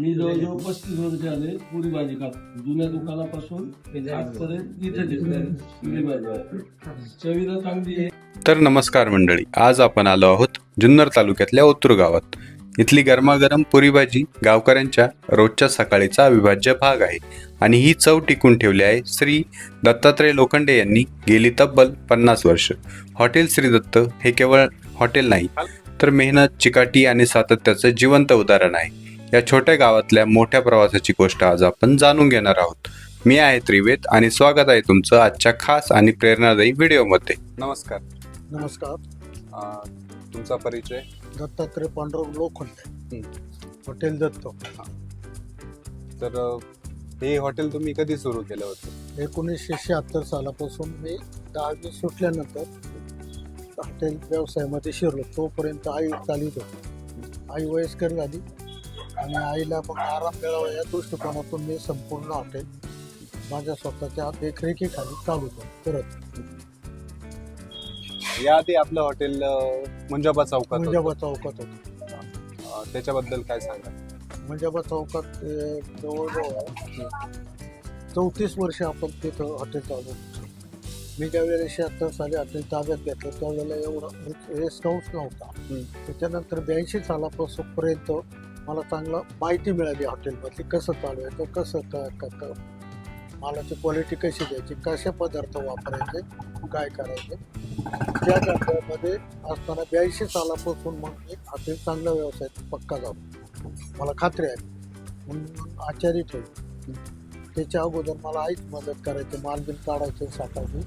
मी जवळजवळ पस्तीस वर्ष आले पुरी भाजी खातो. जुन्या दुकानापासून आजपर्यंत इथे घेतले पुरी भाजी चवीला चांगली आहे. तर नमस्कार मंडळी आज आपण आलो आहोत जुन्नर तालुक्यातल्या ओतूर गावात. इथली गरमागरम पुरी भाजी गावकऱ्यांच्या रोजच्या सकाळीचा अविभाज्य भाग आहे आणि ही चव टिकून ठेवली आहे श्री दत्तात्रय लोखंडे यांनी गेली तब्बल पन्नास वर्ष. हॉटेल श्री दत्त हे केवळ हॉटेल नाही तर मेहनत चिकाटी आणि सातत्याचं जिवंत उदाहरण आहे. या छोट्या गावातल्या मोठ्या प्रवासाची गोष्ट आज आपण जाणून घेणार आहोत. मी आहे त्रिवेद आणि स्वागत आहे तुमचं आजच्या खास आणि प्रेरणादायी व्हिडिओमध्ये. नमस्कार. नमस्कार. तुमचा परिचय? दत्तात्रय पांडुरंग लोखंडे. हॉटेल दत्त. तर हे हॉटेल तुम्ही कधी सुरू केलं होतं? एकोणीसशे शहात्तर सालापासून मी दहावी सुटल्यानंतर हॉटेल व्यवसायामध्ये शिरलो. तोपर्यंत आई चालित होती. आई वयस्कर झाली. आणि आईला मग आराम मिळावा या दृष्टिकोनातून मी संपूर्ण हॉटेल माझ्या स्वतःच्या देखरेखीखाली चालू करत याआधी आपलं हॉटेल अ, मुंजाबा चौकात होतं. मुंजाबा चौकात होतं. अ, त्याच्याबद्दल काय सांगा मुंजाबा चौकात अं, जवळजवळ चौतीस वर्ष आपण तिथं हॉटेल चालू होतं. मी ज्यावेळेला शहात्तर साली हॉटेल ताब्यात घेतलं त्यावेळेला एवढा रेस्टहाऊस नव्हता. त्याच्यानंतर ब्याऐंशी सालापासून पर्यंत मला चांगलं माहिती मिळाली हॉटेलमधली. कसं चालवायचं कसं का कसं मालाची क्वालिटी कशी द्यायची कसे पदार्थ वापरायचे काय करायचे. त्या जागेमध्ये असताना ब्याऐंशी सालापासून मग मी हॉटेल चांगला व्यवसाय पक्का जाऊ मला खात्री आहे. म्हणून आचारी ठेवली त्याच्या अगोदर मला आईच मदत करायची मालबिल काढायचे साठायची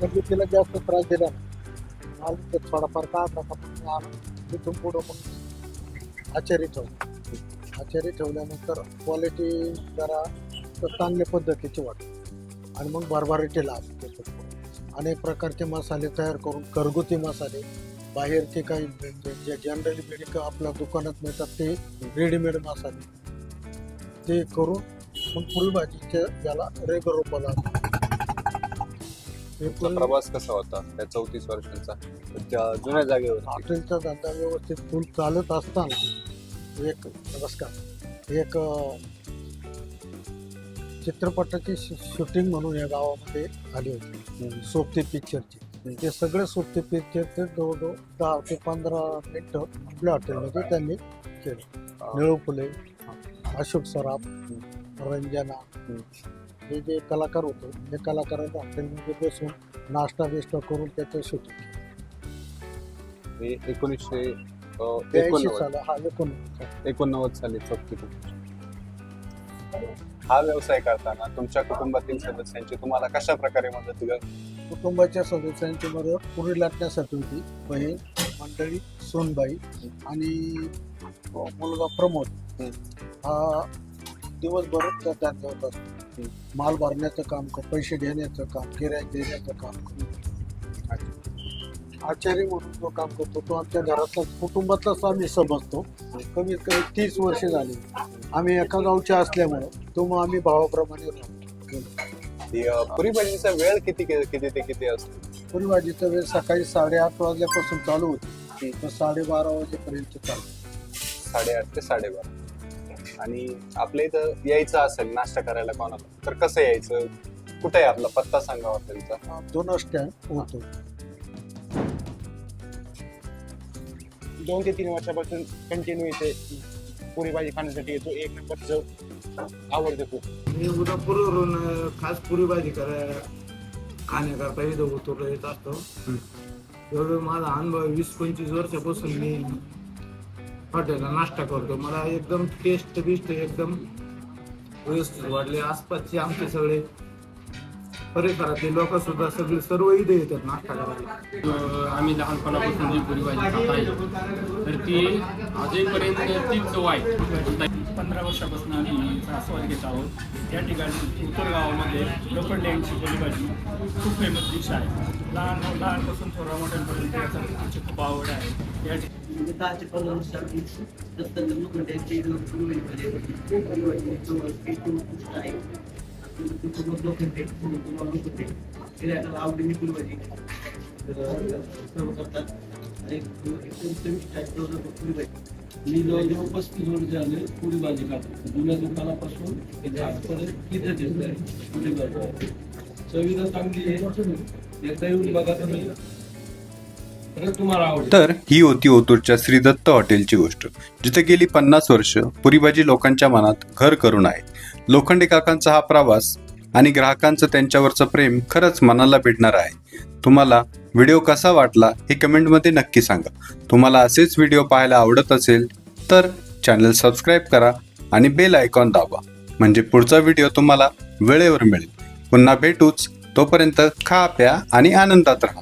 तर मी तिला जास्त त्रास दिला नाही. माल थोडाफार काढला का तिथून पुढं मग आचारी ठेवली. आचारी ठेवल्यानंतर क्वालिटी जरा तर चांगल्या पद्धतीची वाटते. आणि मग भरभराटीला असते अनेक प्रकारचे मसाले तयार करून घरगुती मसाले बाहेरचे काही जे जनरली मेडिकल आपल्या दुकानात मिळतात ते रेडीमेड मसाले. ते करून मग पुरी भाजीच्या याला रेगर रुपाला हे प्रवास कसा होता? त्या चौतीस वर्षांचा? त्या जुन्या जागेवर हॉटेलचा धंदा व्यवस्थित फुल चालत असताना एक नमस्कार. एक चित्रपटाची शूटिंग म्हणून या गावामध्ये आली होती. सोबती पिक्चरची ते सगळे सोबती पिक्चर ते जवळजवळ दहा ते पंधरा मिनिटं आपल्या हॉटेलमध्ये त्यांनी केले. निळू फुले अशोक सराफ रंजना. हे जे कलाकार होते हे कलाकारांच्या हॉटेलमध्ये बसून नाश्ता बिष्टा करून त्याचं शूटिंग हे एकोणीसशे ब्याऐंशी एकोणनव्वद. साला हा एकोणनव्वद. साली चौथी हा व्यवसाय करताना तुमच्या कुटुंबातील सदस्यांची तुम्हाला कशा प्रकारे मदत? कुटुंबाच्या सदस्यांची मदत पुढे लाटण्यासाठी होती. बहीण मंडळी सोनबाई आणि मुलगा प्रमोद. हा दिवसभर त्या धंद्यावर असतो माल भरण्याचं काम कर पैसे घेण्याचं काम गिऱ्हाईक देण्याचं काम. करतो आचारी म्हणून जो काम करतो तो आमच्या घरातला कुटुंबातलाच आम्ही समजतो. कमीत कमी तीस वर्ष झाली. आम्ही एका गावचे असल्यामुळे तो मग आम्ही भावाप्रमाणे राहतो. पुरी भाजीचा वेळ किती किती ते किती असतो? पुरी भाजीचा वेळ सकाळी साडेआठ वाजल्यापासून चालू होती. तर साडेबारा वाजेपर्यंत चालू साडेआठ ते साडेबारा. आणि आपल्या इथं यायचं असेल नाश्ता करायला कोणाला तर कसं यायचं? कुठे आहे आपला पत्ता सांगा हॉटेलचा दोन स्टँड होतो. दोन ते तीन वर्षापासून कंटिन्यू इथे पुरी भाजी खाण्यासाठी येतो. एक नंबर चव आवडते खूप. मी उदापूरवरून खास पुरी भाजी करायला खाण्याकरता इथं उतरलो येत असतो. एवढं माझा अनुभव वीस पंचवीस वर्षापासून मी हॉटेलला नाश्ता करतो. मला एकदम टेस्ट बिस्ट एकदम व्यवस्थित वाटले. आसपासचे आमचे सगळे परिसरातले लोक सुद्धा सगळे सर्व इथे येतात नाश्ता करायला. आम्ही लहानपणापासून जी पुरी भाजी खात आहे तर ती आजपर्यंत तीच चव आहे. पंधरा वर्षापासून आम्ही आस्वाद घेत आहोत. या ठिकाणी उत्तर गावामध्ये लोखंड यांची पुरी भाजी खूप फेमस डिश आहे. लहान लहानपासून थोडा मोठ्यांपर्यंत याचा आमची खूप आवड आहे. या ठिकाणी म्हणजे दहा ते पंधरा वर्षांनी उत्कृष्ट आहे कुटुंब आवडीने सर्व करतात आणि एकदम चविष्ट मी जवळजवळ पस्तीस वर्ष झाले पुरी भाजी खातो जुन्या दुकानापासून ते आजपर्यंत इथे पुरी भाजी चवीला चांगली आहे. एकदा येऊन बघा तुम्ही. तर ही होती ओतूरच्या श्री दत्त हॉटेलची गोष्ट जिथे गेली पन्नास वर्ष पुरीबाजी लोकांच्या मनात घर करून आहे. लोखंडे काकांचा हा प्रवास आणि ग्राहकांचं त्यांच्यावरचं प्रेम खरंच मनाला भिडणार आहे. तुम्हाला व्हिडिओ कसा वाटला हे कमेंटमध्ये नक्की सांगा. तुम्हाला असेच व्हिडिओ पाहायला आवडत असेल तर चॅनल सबस्क्राईब करा आणि बेल आयकॉन दाबा. म्हणजे पुढचा व्हिडिओ तुम्हाला वेळेवर मिळेल. पुन्हा भेटूच. तोपर्यंत खा प्या आणि आनंदात राहा.